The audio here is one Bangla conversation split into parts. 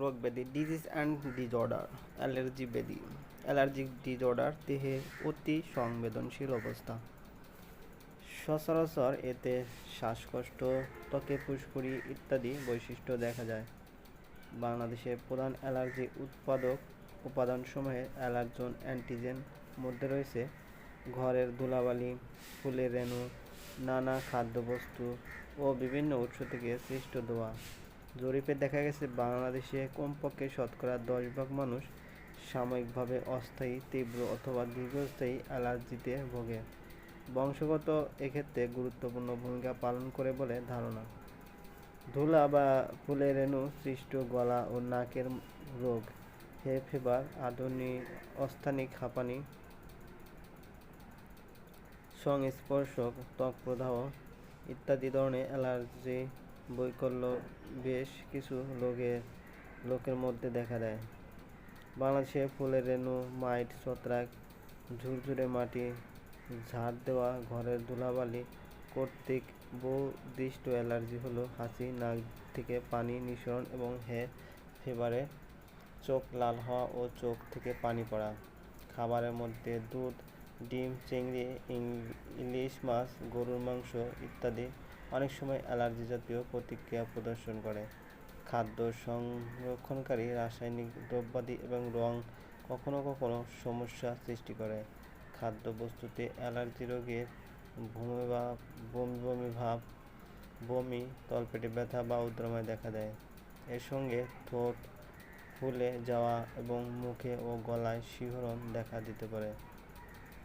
রোগ ব্যাধি ডিজিজ অ্যান্ড ডিজঅর্ডার অ্যালার্জি ব্যাধি অ্যালার্জিক ডিজঅর্ডার দেহে অতি সংবেদনশীল অবস্থা। সচরাচর এতে শ্বাসকষ্ট, ত্বকে ফুসকুড়ি ইত্যাদি বৈশিষ্ট্য দেখা যায়। বাংলাদেশের প্রধান অ্যালার্জি উৎপাদক উপাদানসমূহে অ্যালার্জন অ্যান্টিজেন মধ্যে রয়েছে। ঘরের ধুলাবালি, ফুলের রেণু, নানা খাদ্যবস্তু ও বিভিন্ন উৎস থেকে সৃষ্ট ধোঁয়া। জরিপে দেখা গেছে, বাংলাদেশে কমপক্ষে শতকরা দশ ভাগ মানুষ সাময়িকভাবে অস্থায়ী, তীব্র অথবা দীর্ঘস্থায়ী অ্যালার্জিতে ভোগে। বংশগত এক্ষেত্রে গুরুত্বপূর্ণ ভূমিকা পালন করে বলে ধারণা। ধুলা বা ফুলের রেণু, সৃষ্ট গলা ও নাকের রোগ, হে ফিভার, আধুনিক, অস্থানিক হাঁপানি, সংস্পর্শক, ত্বক প্রদাহ ইত্যাদি ধরনের অ্যালার্জি বৈকল্য বেশ কিছু লোকের লোকের মধ্যে দেখা দেয়। বাংলাদেশে ফুলের রেণু, মাইট, ছত্রাক, ঝুরঝুরে মাটি, ঝাড় দেওয়া ঘরের ধুলাবালি, কর্তৃক বর্ধিষ্ট অ্যালার্জি হলো হাসি নাক থেকে পানি নিঃসরণ এবং হে ফিভারে চোখ লাল হওয়া ও চোখ থেকে পানি পড়া। খাবারের মধ্যে দুধ, ডিম, চিংড়ি ইলিশ মাছ, গরুর মাংস ইত্যাদি অনেক সময় অ্যালার্জি জাতীয় প্রতিক্রিয়া প্রদর্শন করে। খাদ্য সংরক্ষণকারী রাসায়নিক দ্রব্যাদি এবং রং কখনো কখনো সমস্যা সৃষ্টি করে। খাদ্যবস্তুতে অ্যালার্জি রোগের বমি বা বমি বমি ভাব বমি, তলপেটে ব্যথা বা উদ্রমায় দেখা দেয়। এর সঙ্গে ঠোঁট ফুলে যাওয়া এবং মুখে ও গলায় শিহরণ দেখা দিতে পারে।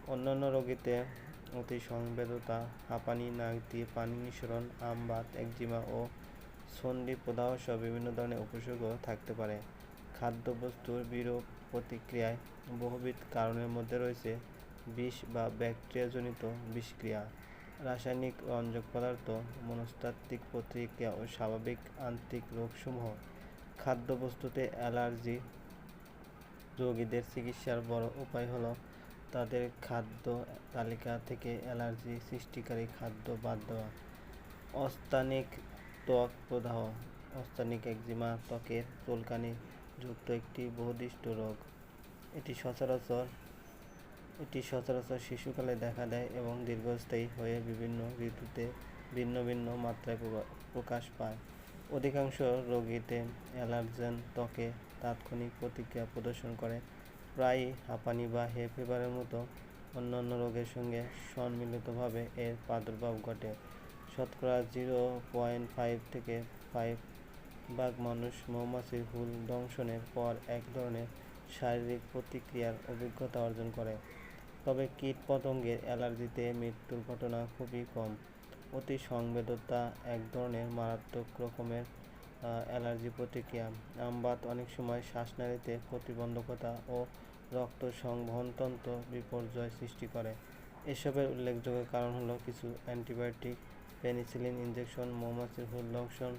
অন্যান্য রোগীতে অতি সংবেদতা, হাঁপানি নাক দিয়ে পানি নিঃসরণ আমবাত একজিমা ও সন্ধি প্রদাহ সহ বিভিন্ন ধরনের উপসর্গ থাকতে পারে। খাদ্যবস্তুর বিরূপ প্রতিক্রিয়ায় বহুবিধ কারণের মধ্যে রয়েছে বিষ বা ব্যাকটেরিয়াজনিত বিষক্রিয়া, রাসায়নিক রঞ্জক পদার্থ, মনস্তাত্ত্বিক প্রতিক্রিয়া ও স্বাভাবিক আন্তরিক রোগসমূহ। খাদ্যবস্তুতে অ্যালার্জি রোগীদের চিকিৎসার বড় উপায় হলো তাদের খাদ্য তালিকা থেকে অ্যালার্জি সৃষ্টিকারী খাদ্য বাদ দেওয়া। অস্তানিক ত্বক প্রদাহ। অস্তানিক একজিমা ত্বকের চুলকানি যুক্ত একটি বহুদিষ্ট রোগ। এটি সচরাচর এটি সচরাচর শিশুকালে দেখা দেয় এবং দীর্ঘস্থায়ী হয়ে বিভিন্ন ঋতুতে ভিন্ন ভিন্ন মাত্রায় প্রকা- প্রকাশ পায়। অধিকাংশ রোগীতে অ্যালার্জেন ত্বকে তাৎক্ষণিক প্রতিক্রিয়া প্রদর্শন করে। প্রায়ই হাঁপানি বা হে ফিভারের মতো অন্যান্য রোগের সঙ্গে সম্মিলিতভাবে এর প্রাদুর্ভাব ঘটে। শতকরা জিরো পয়েন্ট ফাইভ থেকে ফাইভ ভাগ মানুষ মৌমাছির হুল দংশনের পর এক ধরনের শারীরিক প্রতিক্রিয়ার অভিজ্ঞতা অর্জন করে। তবে কীট পতঙ্গের অ্যালার্জিতে মৃত্যুর ঘটনা খুবই কম। অতি সংবেদতা এক ধরনের মারাত্মক রকমের অ্যালার্জি, প্রতিক্রিয়া, আমবাত, অনেক সময় শ্বাসনালীতে প্রতিবন্ধকতা ও রক্ত সংবহনতন্ত্র বিপর্যয় সৃষ্টি করে। এসবের উল্লেখযোগ্য কারণ হলো কিছু অ্যান্টিবায়োটিক, পেনিসিলিন ইনজেকশন, মৌমাছির হুল দংশন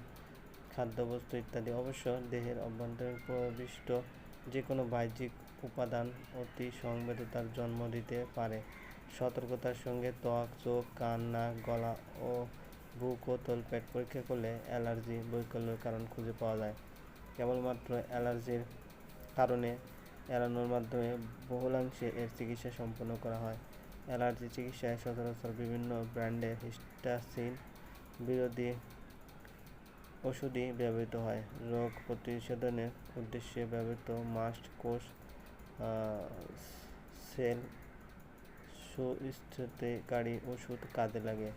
খাদ্যবস্তু ইত্যাদি। অবশ্য দেহের অভ্যন্তরে প্রবিষ্ট যে কোনো বাহ্যিক উপাদান অতি সংবেদতার জন্ম দিতে পারে। সতর্কতার সঙ্গে ত্বক, চোখ, কান, নাক, গলা ও বুক ও তলপেট পরীক্ষা করলে অ্যালার্জি, বৈকল্যের কারণ খুঁজে পাওয়া যায়। কেবলমাত্র অ্যালার্জির কারণে এড়ানোর মাধ্যমে বহুলাংশে এর চিকিৎসা সম্পন্ন করা হয়। অ্যালার্জি চিকিৎসায় সচরাচর বিভিন্ন ব্র্যান্ডের হিস্টাসিন বিরোধী ওষুধই ব্যবহৃত হয়। রোগ প্রতিশোধনের উদ্দেশ্যে ব্যবহৃত মাস্ট কোষ সেল, সুস্থিতিকারী ওষুধ কাজে লাগে।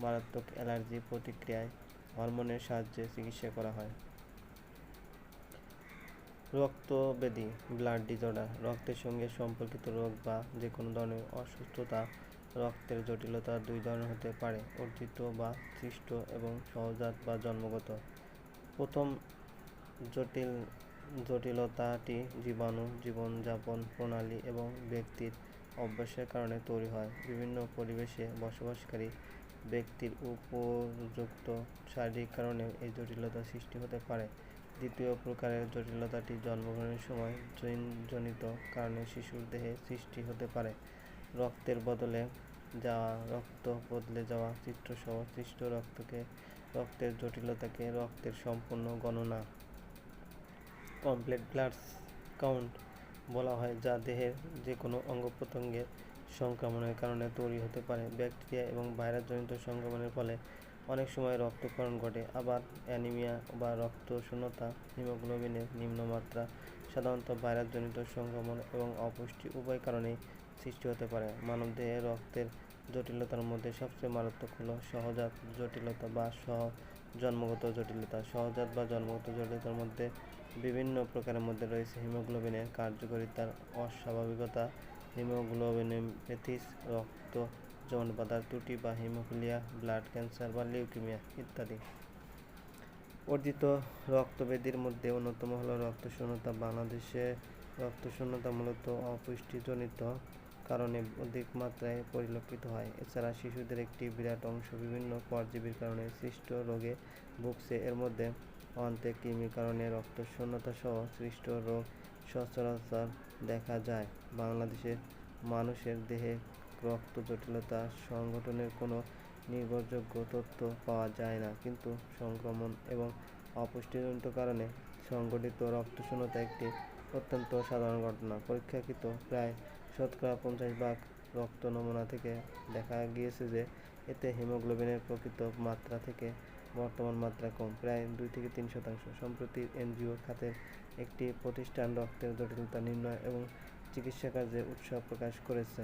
মারাত্মক অ্যালার্জি প্রতিক্রিয়ায় হরমোনের সাহায্যে চিকিৎসা করা হয়। রক্তবেদি, ব্লাড ডিজর্ডার রক্তের সঙ্গে সম্পর্কিত রোগ বা যে কোনো ধরনের অসুস্থতা রক্তের জটিলতা দুই ধরনের হতে পারে, অর্জিত বা সৃষ্ট এবং সহজাত বা জন্মগত। প্রথম জটিল, জটিলতাটি জীবাণু, জীবনযাপন প্রণালী এবং ব্যক্তির অভ্যাসের কারণে তৈরি হয়। বিভিন্ন পরিবেশে বসবাসকারী ব্যক্তির উপযুক্ত শারীরিক কারণেও এই জটিলতা সৃষ্টি হতে পারে। দ্বিতীয় প্রকারের জটিলতাটি জন্মগ্রহণের সময় জিনজনিত কারণে শিশুর দেহে সৃষ্টি হতে পারে। রক্তের বদলে যাওয়া, রক্ত বদলে যাওয়া, চিত্রসহ সৃষ্ট রক্তকে, রক্তের জটিলতাকে রক্তের সম্পূর্ণ গণনা। কমপ্লিট ব্লাড কাউন্ট বলা হয়, যা দেহের যে কোনো অঙ্গ প্রত্যঙ্গের সংক্রমণের কারণে তৈরি হতে পারে ব্যাকটেরিয়া এবং ভাইরাসজনিত সংক্রমণের ফলে অনেক সময় রক্তক্ষরণ ঘটে। আবার অ্যানিমিয়া বা রক্ত শূন্যতা হিমোগ্লোবিনের নিম্নমাত্রা, সাধারণত ভাইরাসজনিত সংক্রমণ এবং অপুষ্টি উভয় কারণেই সৃষ্টি হতে পারে। মানবদেহে রক্তের জটিলতার মধ্যে সবচেয়ে মারাত্মক হলো সহজাত জটিলতা বা সহ জন্মগত জটিলতা। সহজাত বা জন্মগত জটিলতার মধ্যে বিভিন্ন প্রকারের মধ্যে রয়েছে হিমোগ্লোবিনের কার্যকারিতার অস্বাভাবিকতা হিমোগ্লোবিনোপ্যাথিস রক্ত জমাটবাঁধার ত্রুটি বা হিমোফিলিয়া, ব্লাড ক্যান্সার বা লিউকিমিয়া ইত্যাদি। অর্জিত রক্তবেদির মধ্যে অন্যতম হলো রক্তশূন্যতা। বাংলাদেশে রক্তশূন্যতা মূলত অপুষ্টিজনিত কারণে অধিক মাত্রায় পরিলক্ষিত হয়। এছাড়া শিশুদের একটি বিরাট অংশ বিভিন্ন পরজীবীর কারণে সৃষ্ট রোগে ভুগছে। এর মধ্যে অন্তে কৃমির কারণে রক্তশূন্যতা সহ সৃষ্ট রোগ সচরাচর দেখা যায়। বাংলাদেশের মানুষের দেহে রক্ত জটিলতা, সংগঠনের কোনো নির্ভরযোগ্য তথ্য পাওয়া যায় না। কিন্তু সংক্রমণ এবং অপুষ্টিজনিত কারণে সংঘটিত রক্তশূন্যতা একটি অত্যন্ত সাধারণ ঘটনা। পরীক্ষাকৃত প্রায় শতকরা পঞ্চাশ ভাগ রক্ত নমুনা থেকে দেখা গিয়েছে যে, এতে হিমোগ্লোবিনের প্রকৃত মাত্রা থেকে বর্তমান মাত্রা কম, প্রায় দুই থেকে তিন শতাংশ। সম্প্রতি এনজিও খাতের একটি প্রতিষ্ঠান রক্তের জটিলতা নির্ণয় এবং চিকিৎসা কার্যে উৎসাহ প্রকাশ করেছে।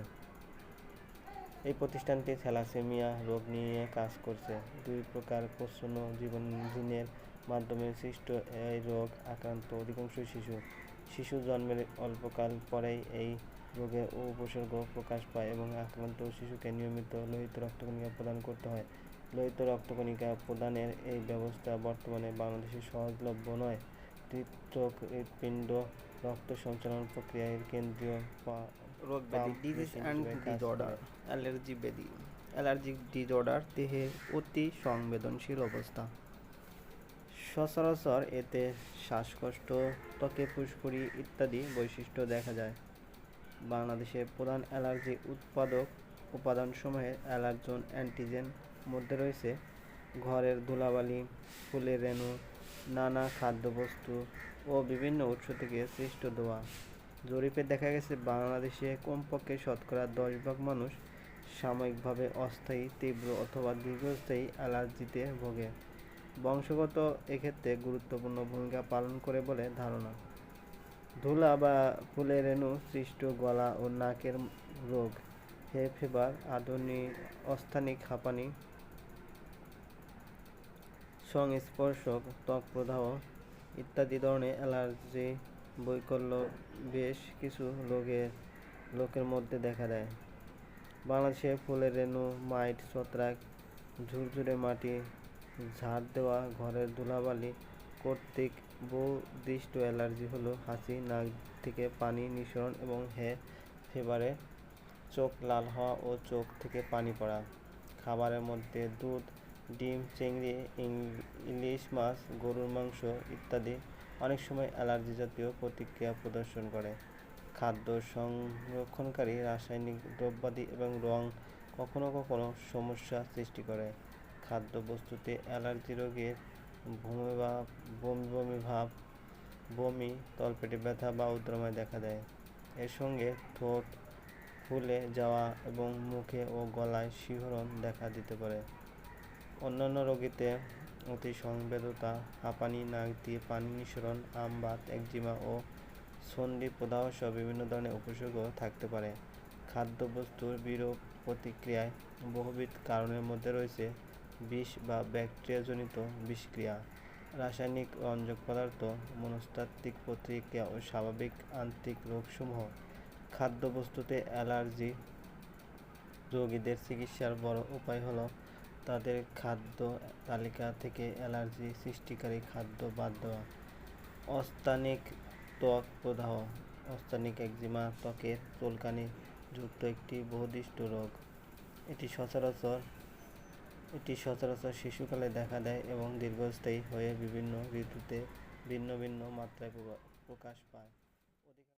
এই প্রতিষ্ঠানটি থ্যালাসেমিয়া রোগ নিয়ে কাজ করছে। দুই প্রকার প্রচ্ছন্ন জীবন জিনের মাধ্যমে সৃষ্ট। এই রোগ আক্রান্ত অধিকাংশ শিশু। শিশু জন্মের অল্পকাল পরেই এই রোগের উপসর্গ প্রকাশ পায় এবং আক্রান্ত শিশুকে নিয়মিত লোহিত রক্তকণিকা প্রদান করতে হয়। লোহিত রক্তকণিকা প্রদানের এই ব্যবস্থা বর্তমানে বাংলাদেশে সহজলভ্য নয়। হৃৎপিণ্ড রক্ত সঞ্চালন প্রক্রিয়ায় কেন্দ্রীয় রোগ ব্যাধি ডিজিজ অ্যান্ড ডিজঅর্ডার অ্যালার্জি ব্যাধি অ্যালার্জিক ডিজঅর্ডার দেহের অতি সংবেদনশীল অবস্থা। সচরাচর এতে শ্বাসকষ্ট ত্বকে ফুসকুড়ি ইত্যাদি বৈশিষ্ট্য দেখা যায়। বাংলাদেশের প্রধান অ্যালার্জি উৎপাদক উপাদানসমূহের অ্যালার্জন অ্যান্টিজেন মধ্যে রয়েছে ঘরের ধুলাবালি, ফুলের রেণু, নানা খাদ্যবস্তু ও বিভিন্ন উৎস থেকে সৃষ্ট দোয়া। জরিপে দেখা গেছে, বাংলাদেশে কমপক্ষে শতকরা দশ ভাগ মানুষ সাময়িকভাবে অস্থায়ী, তীব্র অথবা দীর্ঘস্থায়ী অ্যালার্জিতে ভোগে। বংশগত এক্ষেত্রে গুরুত্বপূর্ণ ভূমিকা পালন করে বলে ধারণা। ধুলা বা ফুলের রেণু সৃষ্ট গলা ও নাকের রোগ, হে ফিভার, আধুনিক, অস্থানিক হাঁপানি সংস্পর্শক, ত্বক প্রদাহ ইত্যাদি ধরনের অ্যালার্জি, বৈকল্য বেশ কিছু রোগের লোকের মধ্যে দেখা দেয়। বাংলাদেশে ফুলের রেণু, মাইট, ছত্রাক, ঝুরঝুরে মাটি, ঝাড় দেওয়া, ঘরের ধুলাবালি কর্তৃক বর্ধিষ্ট অ্যালার্জি হলো হাসি নাক থেকে পানি নিঃসরণ এবং হে ফেভারে চোখ লাল হওয়া ও চোখ থেকে পানি পড়া। খাবারের মধ্যে দুধ ডিম, চিংড়ি ইলিশ মাছ, গরুর মাংস ইত্যাদি অনেক সময় অ্যালার্জি জাতীয় প্রতিক্রিয়া প্রদর্শন করে। খাদ্য সংরক্ষণকারী রাসায়নিক দ্রব্যাদি এবং রং কখনো কখনো সমস্যা সৃষ্টি করে। খাদ্যবস্তুতে অ্যালার্জি রোগের বমি বমি বমি ভাব, বমি, তলপেটে ব্যথা বা উদ্রমায় দেখা দেয়। এর সঙ্গে ঠোঁট ফুলে যাওয়া এবং মুখে ও গলায় শিহরণ দেখা দিতে পারে। অন্যান্য রোগীতে অতি সংবেদতা, হাঁপানি, নাক দিয়ে পানি নিঃসরণ আমবাত একজিমা ও সন্ধি প্রদাহ সহ বিভিন্ন ধরনের উপসর্গ থাকতে পারে। খাদ্যবস্তুর বিরূপ প্রতিক্রিয়ায় বহুবিধ কারণের মধ্যে রয়েছে বিষ বা ব্যাকটেরিয়াজনিত বিষক্রিয়া, রাসায়নিক রঞ্জক পদার্থ, মনস্তাত্ত্বিক প্রতিক্রিয়া ও স্বাভাবিক আন্তরিক রোগসমূহ। খাদ্যবস্তুতে অ্যালার্জি রোগীদের চিকিৎসার বড় উপায় হলো তাদের খাদ্য তালিকা থেকে অ্যালার্জি সৃষ্টিকারী খাদ্য বাদ দেওয়া। অস্তানিক ত্বক প্রদাহ। অস্তানিক একজিমা ত্বকের চুলকানি যুক্ত একটি বহুদিষ্ট রোগ। এটি সচরাচর এটি সচরাচর শিশুকালে দেখা দেয় এবং দীর্ঘস্থায়ী হয়ে বিভিন্ন ঋতুতে ভিন্ন ভিন্ন মাত্রায় প্রকাশ পায়।